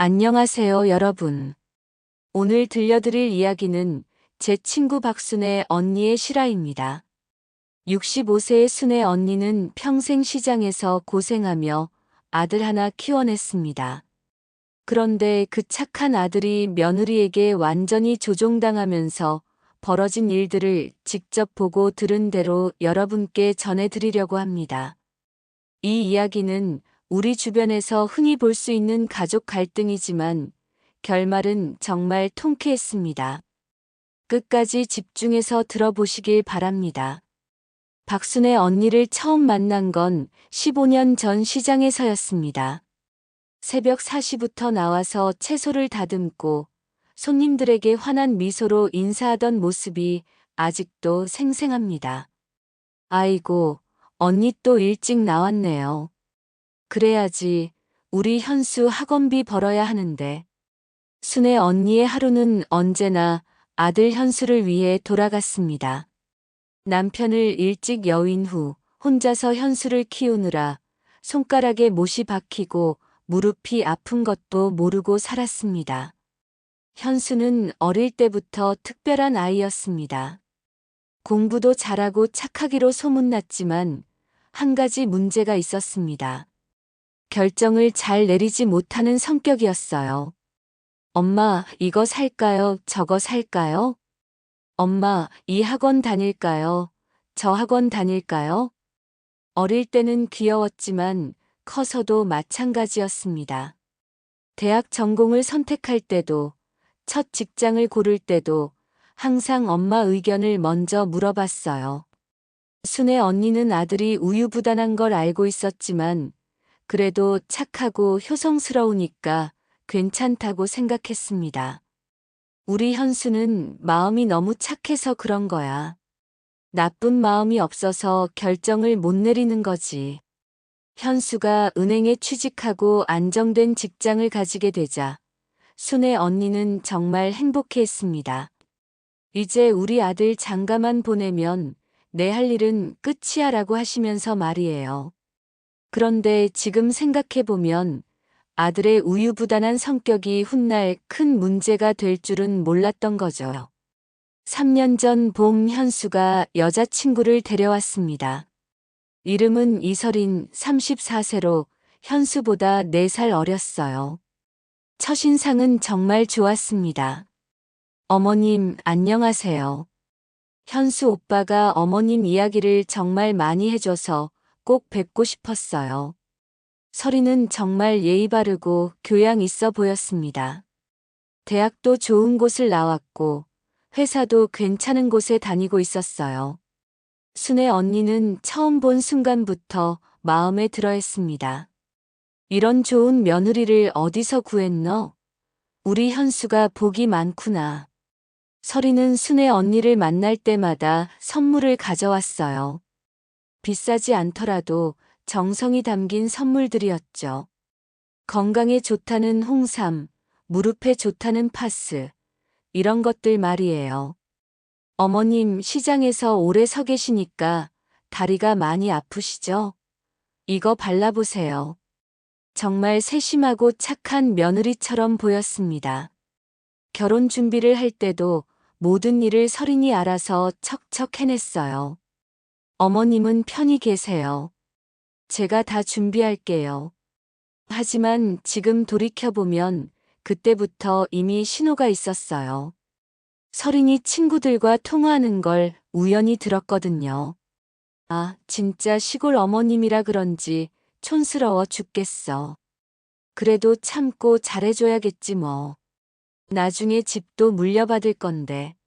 안녕하세요, 여러분. 오늘 들려드릴 이야기는 제 친구 박순의 언니의 실화입니다. 65세의 순의 언니는 평생 시장에서 고생하며 아들 하나 키워냈습니다. 그런데 그 착한 아들이 며느리에게 완전히 조종당하면서 벌어진 일들을 직접 보고 들은 대로 여러분께 전해드리려고 합니다. 이 이야기는 우리 주변에서 흔히 볼 수 있는 가족 갈등이지만 결말은 정말 통쾌했습니다. 끝까지 집중해서 들어보시길 바랍니다. 박순의 언니를 처음 만난 건 15년 전 시장에서였습니다. 새벽 4시부터 나와서 채소를 다듬고 손님들에게 환한 미소로 인사하던 모습이 아직도 생생합니다. 아이고, 언니 또 일찍 나왔네요. 그래야지 우리 현수 학원비 벌어야 하는데. 순의 언니의 하루는 언제나 아들 현수를 위해 돌아갔습니다. 남편을 일찍 여윈 후 혼자서 현수를 키우느라 손가락에 못이 박히고 무릎이 아픈 것도 모르고 살았습니다. 현수는 어릴 때부터 특별한 아이였습니다. 공부도 잘하고 착하기로 소문났지만 한 가지 문제가 있었습니다. 결정을 잘 내리지 못하는 성격이었어요. 엄마, 이거 살까요? 저거 살까요? 엄마, 이 학원 다닐까요? 저 학원 다닐까요? 어릴 때는 귀여웠지만 커서도 마찬가지였습니다. 대학 전공을 선택할 때도, 첫 직장을 고를 때도 항상 엄마 의견을 먼저 물어봤어요. 순의 언니는 아들이 우유부단한 걸 알고 있었지만 그래도 착하고 효성스러우니까 괜찮다고 생각했습니다. 우리 현수는 마음이 너무 착해서 그런 거야. 나쁜 마음이 없어서 결정을 못 내리는 거지. 현수가 은행에 취직하고 안정된 직장을 가지게 되자 순의 언니는 정말 행복해 했습니다. 이제 우리 아들 장가만 보내면 내 할 일은 끝이야 라고 하시면서 말이에요. 그런데 지금 생각해보면 아들의 우유부단한 성격이 훗날 큰 문제가 될 줄은 몰랐던 거죠. 3년 전 봄 현수가 여자친구를 데려왔습니다. 이름은 이설인 34세로 현수보다 4살 어렸어요. 첫인상은 정말 좋았습니다. 어머님, 안녕하세요. 현수 오빠가 어머님 이야기를 정말 많이 해줘서 꼭 뵙고 싶었어요. 설이는 정말 예의 바르고 교양 있어 보였습니다. 대학도 좋은 곳을 나왔고 회사도 괜찮은 곳에 다니고 있었어요. 순의 언니는 처음 본 순간부터 마음에 들어 했습니다. 이런 좋은 며느리를 어디서 구했너? 우리 현수가 복이 많구나. 설이는 순의 언니를 만날 때마다 선물을 가져왔어요. 비싸지 않더라도 정성이 담긴 선물들이었죠. 건강에 좋다는 홍삼, 무릎에 좋다는 파스, 이런 것들 말이에요. 어머님 시장에서 오래 서 계시니까 다리가 많이 아프시죠? 이거 발라보세요. 정말 세심하고 착한 며느리처럼 보였습니다. 결혼 준비를 할 때도 모든 일을 서린이 알아서 척척 해냈어요. 어머님은 편히 계세요. 제가 다 준비할게요. 하지만 지금 돌이켜보면 그때부터 이미 신호가 있었어요. 서린이 친구들과 통화하는 걸 우연히 들었거든요. 아, 진짜 시골 어머님이라 그런지 촌스러워 죽겠어. 그래도 참고 잘해줘야겠지 뭐. 나중에 집도 물려받을 건데.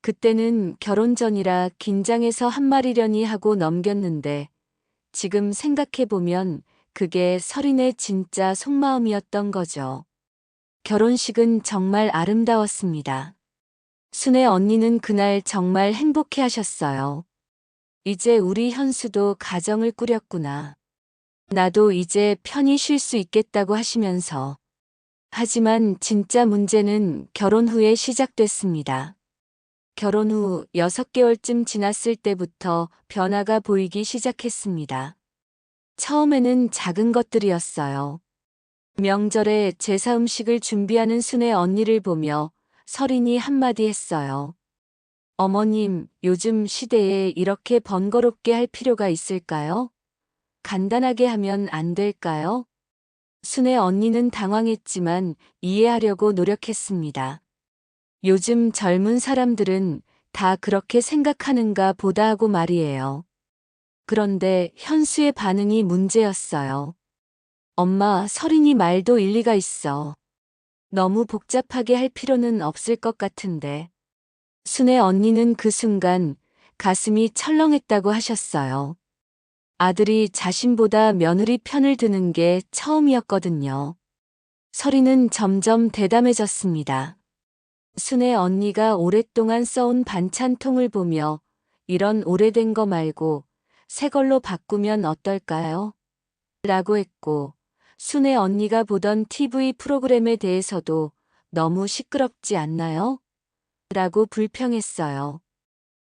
그때는 결혼 전이라 긴장해서 한마리려니 하고 넘겼는데 지금 생각해보면 그게 설인의 진짜 속마음이었던 거죠. 결혼식은 정말 아름다웠습니다. 순의 언니는 그날 정말 행복해 하셨어요. 이제 우리 현수도 가정을 꾸렸구나. 나도 이제 편히 쉴 수 있겠다고 하시면서. 하지만 진짜 문제는 결혼 후에 시작됐습니다. 결혼 후 6개월쯤 지났을 때부터 변화가 보이기 시작했습니다. 처음에는 작은 것들이었어요. 명절에 제사 음식을 준비하는 순의 언니를 보며 설인이 한마디 했어요. 어머님, 요즘 시대에 이렇게 번거롭게 할 필요가 있을까요? 간단하게 하면 안 될까요? 순의 언니는 당황했지만 이해하려고 노력했습니다. 요즘 젊은 사람들은 다 그렇게 생각하는가 보다 하고 말이에요. 그런데 현수의 반응이 문제였어요. 엄마, 설인이 말도 일리가 있어. 너무 복잡하게 할 필요는 없을 것 같은데. 순의 언니는 그 순간 가슴이 철렁했다고 하셨어요. 아들이 자신보다 며느리 편을 드는 게 처음이었거든요. 설이는 점점 대담해졌습니다. 순의 언니가 오랫동안 써온 반찬통을 보며 이런 오래된 거 말고 새 걸로 바꾸면 어떨까요? 라고 했고, 순의 언니가 보던 TV 프로그램에 대해서도 너무 시끄럽지 않나요? 라고 불평했어요.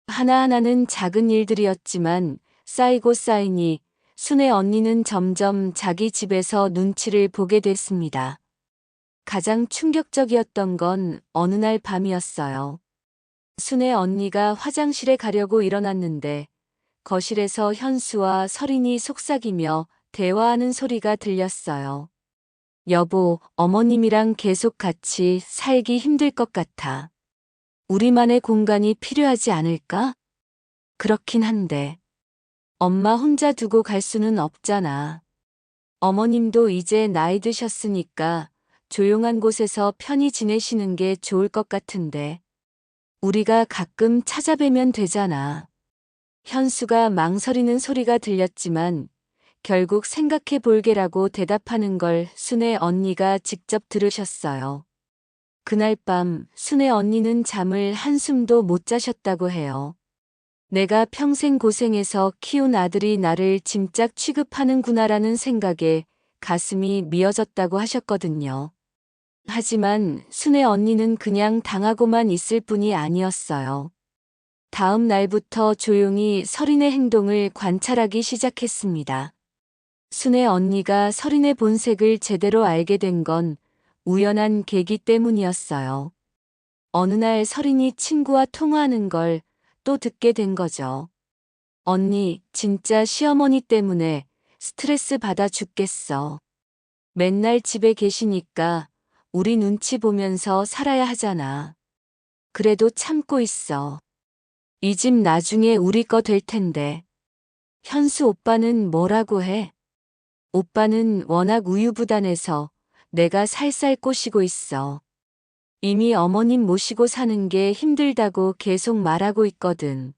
하나하나는 작은 일들이었지만 쌓이고 쌓이니 순의 언니는 점점 자기 집에서 눈치를 보게 됐습니다. 가장 충격적이었던 건 어느 날 밤이었어요. 순의 언니가 화장실에 가려고 일어났는데 거실에서 현수와 설인이 속삭이며 대화하는 소리가 들렸어요. 여보, 어머님이랑 계속 같이 살기 힘들 것 같아. 우리만의 공간이 필요하지 않을까? 그렇긴 한데. 엄마 혼자 두고 갈 수는 없잖아. 어머님도 이제 나이 드셨으니까 조용한 곳에서 편히 지내시는 게 좋을 것 같은데. 우리가 가끔 찾아뵈면 되잖아. 현수가 망설이는 소리가 들렸지만 결국 생각해 볼게라고 대답하는 걸 순의 언니가 직접 들으셨어요. 그날 밤 순의 언니는 잠을 한숨도 못 자셨다고 해요. 내가 평생 고생해서 키운 아들이 나를 짐짝 취급하는구나라는 생각에 가슴이 미어졌다고 하셨거든요. 하지만 순의 언니는 그냥 당하고만 있을 뿐이 아니었어요. 다음 날부터 조용히 설인의 행동을 관찰하기 시작했습니다. 순의 언니가 설인의 본색을 제대로 알게 된 건 우연한 계기 때문이었어요. 어느 날 설인이 친구와 통화하는 걸 또 듣게 된 거죠. 언니, 진짜 시어머니 때문에 스트레스 받아 죽겠어. 맨날 집에 계시니까 우리 눈치 보면서 살아야 하잖아. 그래도 참고 있어. 이 집 나중에 우리 거 될 텐데. 현수 오빠는 뭐라고 해? 오빠는 워낙 우유부단해서 내가 살살 꼬시고 있어. 이미 어머님 모시고 사는 게 힘들다고 계속 말하고 있거든.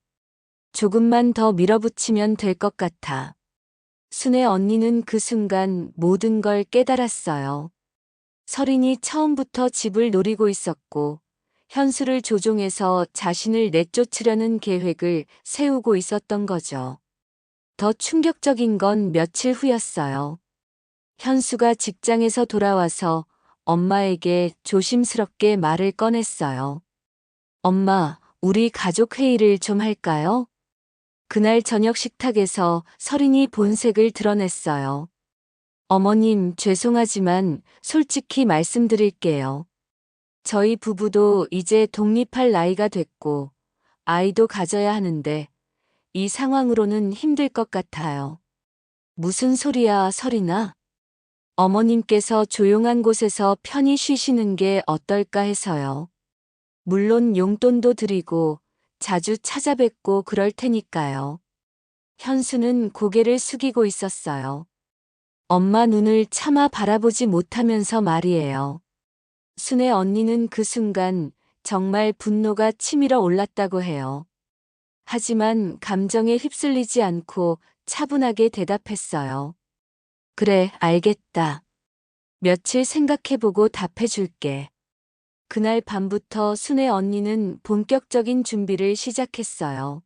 조금만 더 밀어붙이면 될 것 같아. 순의 언니는 그 순간 모든 걸 깨달았어요. 설인이 처음부터 집을 노리고 있었고, 현수를 조종해서 자신을 내쫓으려는 계획을 세우고 있었던 거죠. 더 충격적인 건 며칠 후였어요. 현수가 직장에서 돌아와서 엄마에게 조심스럽게 말을 꺼냈어요. 엄마, 우리 가족 회의를 좀 할까요? 그날 저녁 식탁에서 설인이 본색을 드러냈어요. 어머님, 죄송하지만 솔직히 말씀드릴게요. 저희 부부도 이제 독립할 나이가 됐고, 아이도 가져야 하는데, 이 상황으로는 힘들 것 같아요. 무슨 소리야, 설이나? 어머님께서 조용한 곳에서 편히 쉬시는 게 어떨까 해서요. 물론 용돈도 드리고 자주 찾아뵙고 그럴 테니까요. 현수는 고개를 숙이고 있었어요. 엄마 눈을 차마 바라보지 못하면서 말이에요. 순의 언니는 그 순간 정말 분노가 치밀어 올랐다고 해요. 하지만 감정에 휩쓸리지 않고 차분하게 대답했어요. 그래, 알겠다. 며칠 생각해보고 답해줄게. 그날 밤부터 순의 언니는 본격적인 준비를 시작했어요.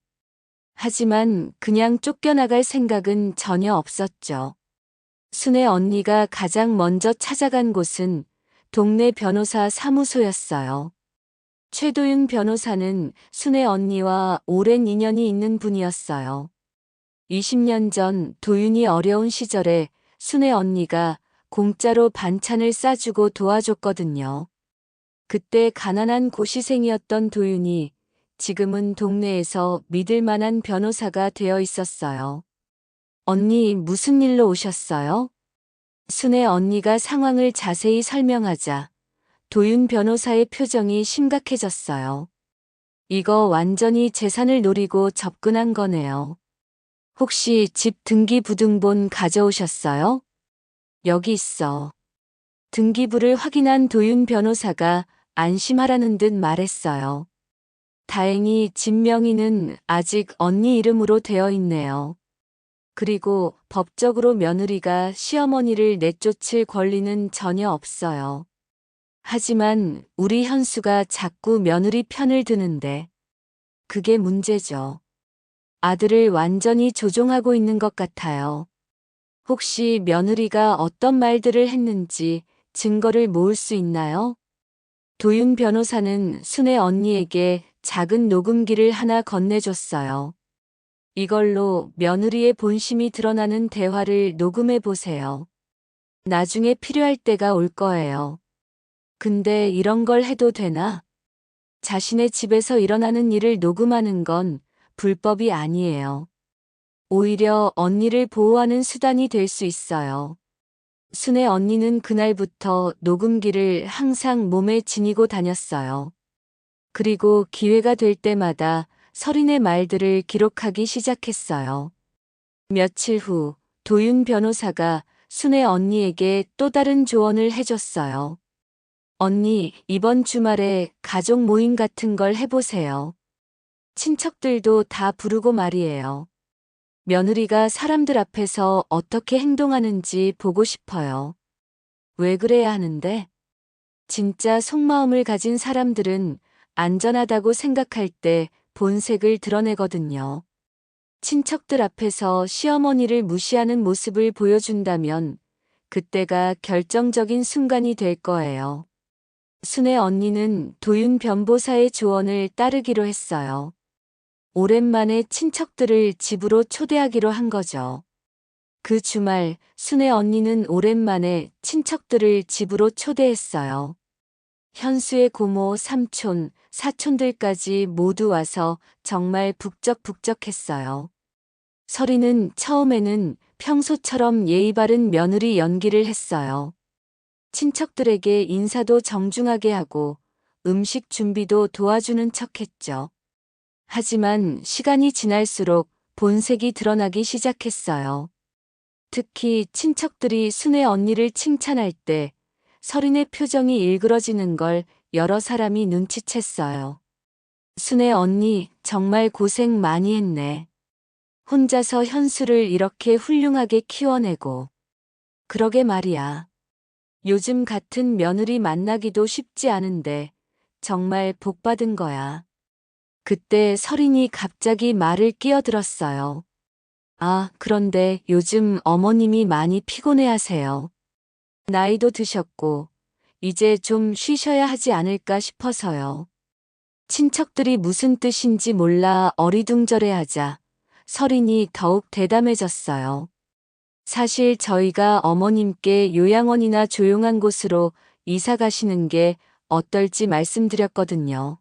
하지만 그냥 쫓겨나갈 생각은 전혀 없었죠. 순의 언니가 가장 먼저 찾아간 곳은 동네 변호사 사무소였어요. 최도윤 변호사는 순의 언니와 오랜 인연이 있는 분이었어요. 20년 전 도윤이 어려운 시절에 순의 언니가 공짜로 반찬을 싸주고 도와줬거든요. 그때 가난한 고시생이었던 도윤이 지금은 동네에서 믿을 만한 변호사가 되어 있었어요. 언니, 무슨 일로 오셨어요? 순애 언니가 상황을 자세히 설명하자 도윤 변호사의 표정이 심각해졌어요. 이거 완전히 재산을 노리고 접근한 거네요. 혹시 집 등기부등본 가져오셨어요? 여기 있어. 등기부를 확인한 도윤 변호사가 안심하라는 듯 말했어요. 다행히 집 명의는 아직 언니 이름으로 되어 있네요. 그리고 법적으로 며느리가 시어머니를 내쫓을 권리는 전혀 없어요. 하지만 우리 현수가 자꾸 며느리 편을 드는데 그게 문제죠. 아들을 완전히 조종하고 있는 것 같아요. 혹시 며느리가 어떤 말들을 했는지 증거를 모을 수 있나요? 도윤 변호사는 순애 언니에게 작은 녹음기를 하나 건네줬어요. 이걸로 며느리의 본심이 드러나는 대화를 녹음해 보세요. 나중에 필요할 때가 올 거예요. 근데 이런 걸 해도 되나? 자신의 집에서 일어나는 일을 녹음하는 건 불법이 아니에요. 오히려 언니를 보호하는 수단이 될 수 있어요. 순애 언니는 그날부터 녹음기를 항상 몸에 지니고 다녔어요. 그리고 기회가 될 때마다 서린의 말들을 기록하기 시작했어요. 며칠 후 도윤 변호사가 순애 언니에게 또 다른 조언을 해줬어요. 언니, 이번 주말에 가족 모임 같은 걸 해보세요. 친척들도 다 부르고 말이에요. 며느리가 사람들 앞에서 어떻게 행동하는지 보고 싶어요. 왜 그래야 하는데? 진짜 속마음을 가진 사람들은 안전하다고 생각할 때 본색을 드러내거든요. 친척들 앞에서 시어머니를 무시하는 모습을 보여준다면 그때가 결정적인 순간이 될 거예요. 순애 언니는 도윤 변보사의 조언을 따르기로 했어요. 오랜만에 친척들을 집으로 초대하기로 한 거죠. 그 주말 순애 언니는 오랜만에 친척들을 집으로 초대했어요. 현수의 고모, 삼촌, 사촌들까지 모두 와서 정말 북적북적했어요. 서리는 처음에는 평소처럼 예의 바른 며느리 연기를 했어요. 친척들에게 인사도 정중하게 하고 음식 준비도 도와주는 척 했죠. 하지만 시간이 지날수록 본색이 드러나기 시작했어요. 특히 친척들이 순애 언니를 칭찬할 때 서린의 표정이 일그러지는 걸 여러 사람이 눈치챘어요. 순애 언니 정말 고생 많이 했네. 혼자서 현수를 이렇게 훌륭하게 키워내고. 그러게 말이야. 요즘 같은 며느리 만나기도 쉽지 않은데 정말 복 받은 거야. 그때 서린이 갑자기 말을 끼어들었어요. 아, 그런데 요즘 어머님이 많이 피곤해 하세요. 나이도 드셨고, 이제 좀 쉬셔야 하지 않을까 싶어서요. 친척들이 무슨 뜻인지 몰라 어리둥절해 하자 서린이 더욱 대담해졌어요. 사실 저희가 어머님께 요양원이나 조용한 곳으로 이사 가시는 게 어떨지 말씀드렸거든요.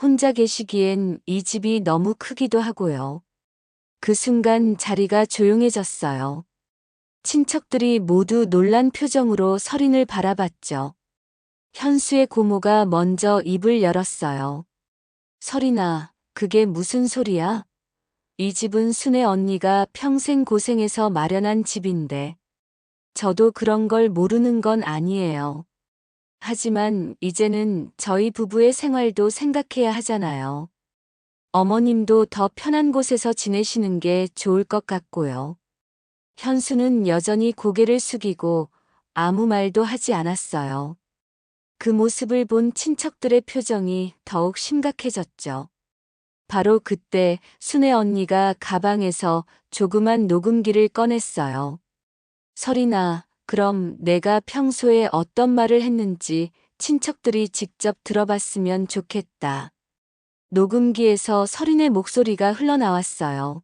혼자 계시기엔 이 집이 너무 크기도 하고요. 그 순간 자리가 조용해졌어요. 친척들이 모두 놀란 표정으로 서린을 바라봤죠. 현수의 고모가 먼저 입을 열었어요. 서린아, 그게 무슨 소리야? 이 집은 순애 언니가 평생 고생해서 마련한 집인데. 저도 그런 걸 모르는 건 아니에요. 하지만 이제는 저희 부부의 생활도 생각해야 하잖아요. 어머님도 더 편한 곳에서 지내시는 게 좋을 것 같고요. 현수는 여전히 고개를 숙이고 아무 말도 하지 않았어요. 그 모습을 본 친척들의 표정이 더욱 심각해졌죠. 바로 그때 순애 언니가 가방에서 조그만 녹음기를 꺼냈어요. 설이나 그럼 내가 평소에 어떤 말을 했는지 친척들이 직접 들어봤으면 좋겠다. 녹음기에서 설인의 목소리가 흘러나왔어요.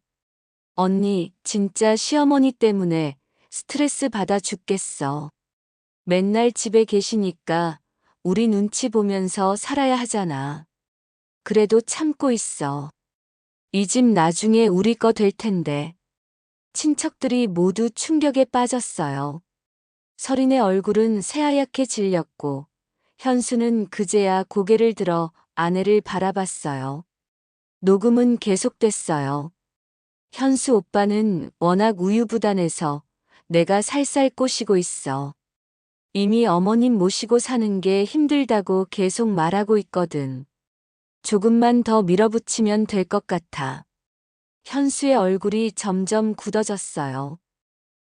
언니, 진짜 시어머니 때문에 스트레스 받아 죽겠어. 맨날 집에 계시니까 우리 눈치 보면서 살아야 하잖아. 그래도 참고 있어. 이 집 나중에 우리 거 될 텐데. 친척들이 모두 충격에 빠졌어요. 설인의 얼굴은 새하얗게 질렸고, 현수는 그제야 고개를 들어 아내를 바라봤어요. 녹음은 계속됐어요. 현수 오빠는 워낙 우유부단해서 내가 살살 꼬시고 있어. 이미 어머님 모시고 사는 게 힘들다고 계속 말하고 있거든. 조금만 더 밀어붙이면 될 것 같아. 현수의 얼굴이 점점 굳어졌어요.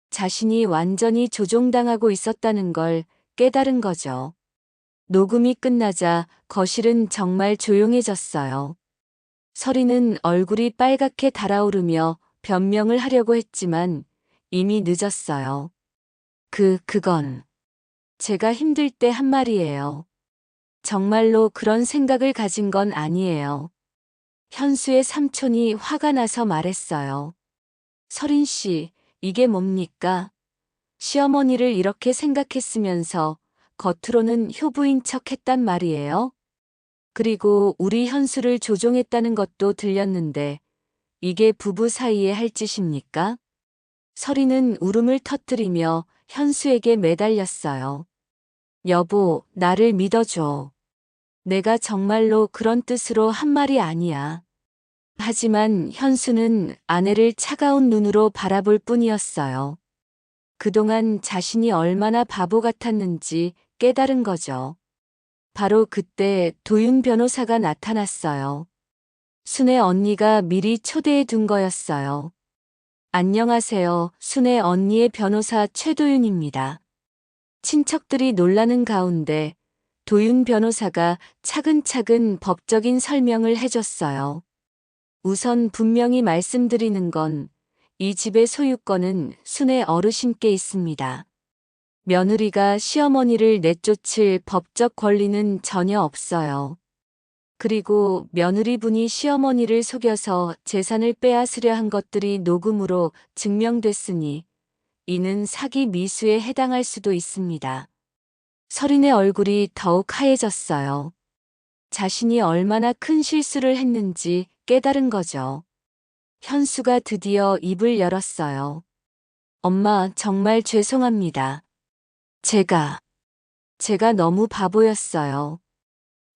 자신이 완전히 조종당하고 있었다는 걸 깨달은 거죠. 녹음이 끝나자 거실은 정말 조용해졌어요. 서리는 얼굴이 빨갛게 달아오르며 변명을 하려고 했지만 이미 늦었어요. 그, 그건 제가 힘들 때 한 말이에요. 정말로 그런 생각을 가진 건 아니에요. 현수의 삼촌이 화가 나서 말했어요. 서린 씨, 이게 뭡니까? 시어머니를 이렇게 생각했으면서 겉으로는 효부인 척 했단 말이에요? 그리고 우리 현수를 조종했다는 것도 들렸는데 이게 부부 사이에 할 짓입니까? 서리는 울음을 터뜨리며 현수에게 매달렸어요. 여보, 나를 믿어줘. 내가 정말로 그런 뜻으로 한 말이 아니야. 하지만 현수는 아내를 차가운 눈으로 바라볼 뿐이었어요. 그동안 자신이 얼마나 바보 같았는지 깨달은 거죠. 바로 그때 도윤 변호사가 나타났어요. 순애 언니가 미리 초대해 둔 거였어요. 안녕하세요. 순애 언니의 변호사 최도윤입니다. 친척들이 놀라는 가운데 도윤 변호사가 차근차근 법적인 설명을 해줬어요. 우선 분명히 말씀드리는 건 이 집의 소유권은 순애 어르신께 있습니다. 며느리가 시어머니를 내쫓을 법적 권리는 전혀 없어요. 그리고 며느리분이 시어머니를 속여서 재산을 빼앗으려 한 것들이 녹음으로 증명됐으니 이는 사기 미수에 해당할 수도 있습니다. 서린의 얼굴이 더욱 하얘졌어요. 자신이 얼마나 큰 실수를 했는지 깨달은 거죠. 현수가 드디어 입을 열었어요. 엄마, 정말 죄송합니다. 제가, 제가 너무 바보였어요.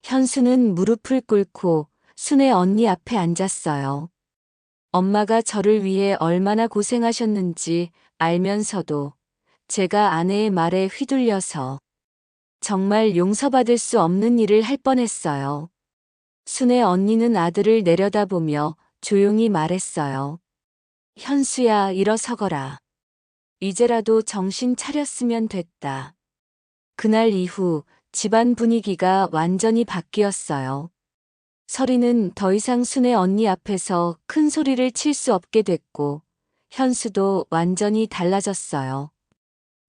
현수는 무릎을 꿇고 순애 언니 앞에 앉았어요. 엄마가 저를 위해 얼마나 고생하셨는지 알면서도 제가 아내의 말에 휘둘려서 정말 용서받을 수 없는 일을 할 뻔했어요. 순애 언니는 아들을 내려다보며 조용히 말했어요. 현수야, 일어서거라. 이제라도 정신 차렸으면 됐다. 그날 이후 집안 분위기가 완전히 바뀌었어요. 서리는 더 이상 순애 언니 앞에서 큰 소리를 칠 수 없게 됐고, 현수도 완전히 달라졌어요.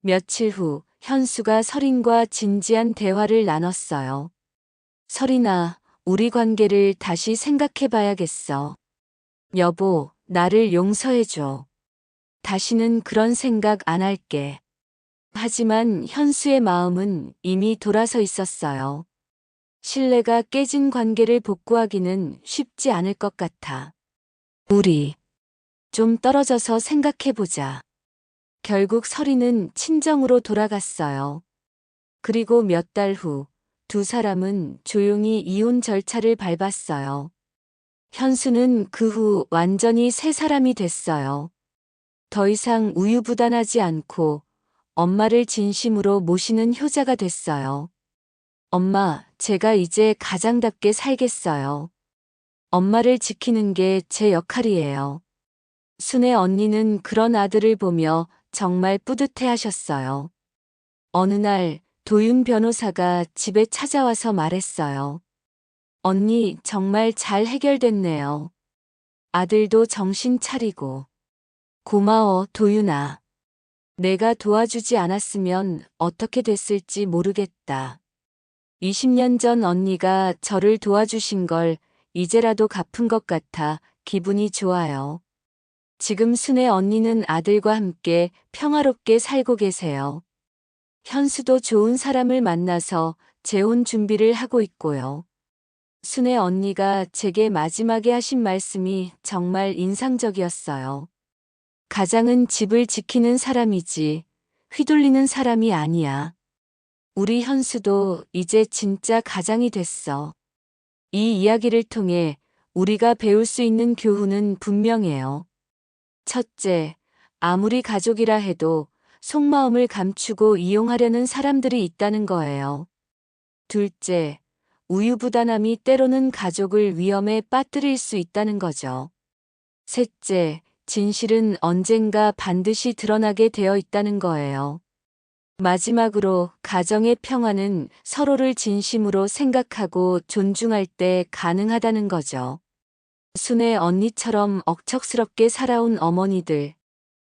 며칠 후, 현수가 서린과 진지한 대화를 나눴어요. 서린아, 우리 관계를 다시 생각해 봐야겠어. 여보, 나를 용서해줘. 다시는 그런 생각 안 할게. 하지만 현수의 마음은 이미 돌아서 있었어요. 신뢰가 깨진 관계를 복구하기는 쉽지 않을 것 같아. 우리 좀 떨어져서 생각해보자. 결국 서리는 친정으로 돌아갔어요. 그리고 몇 달 후 두 사람은 조용히 이혼 절차를 밟았어요. 현수는 그 후 완전히 새 사람이 됐어요. 더 이상 우유부단하지 않고 엄마를 진심으로 모시는 효자가 됐어요. 엄마, 제가 이제 가장답게 살겠어요. 엄마를 지키는 게 제 역할이에요. 순애 언니는 그런 아들을 보며 정말 뿌듯해 하셨어요. 어느 날 도윤 변호사가 집에 찾아와서 말했어요. 언니 정말 잘 해결됐네요. 아들도 정신 차리고. 고마워, 도윤아. 내가 도와주지 않았으면 어떻게 됐을지 모르겠다. 20년 전 언니가 저를 도와주신 걸 이제라도 갚은 것 같아 기분이 좋아요. 지금 순애 언니는 아들과 함께 평화롭게 살고 계세요. 현수도 좋은 사람을 만나서 재혼 준비를 하고 있고요. 순애 언니가 제게 마지막에 하신 말씀이 정말 인상적이었어요. 가장은 집을 지키는 사람이지 휘둘리는 사람이 아니야. 우리 현수도 이제 진짜 가장이 됐어. 이 이야기를 통해 우리가 배울 수 있는 교훈은 분명해요. 첫째, 아무리 가족이라 해도 속마음을 감추고 이용하려는 사람들이 있다는 거예요. 둘째, 우유부단함이 때로는 가족을 위험에 빠뜨릴 수 있다는 거죠. 셋째, 진실은 언젠가 반드시 드러나게 되어 있다는 거예요. 마지막으로 가정의 평화는 서로를 진심으로 생각하고 존중할 때 가능하다는 거죠. 순애 언니처럼 억척스럽게 살아온 어머니들,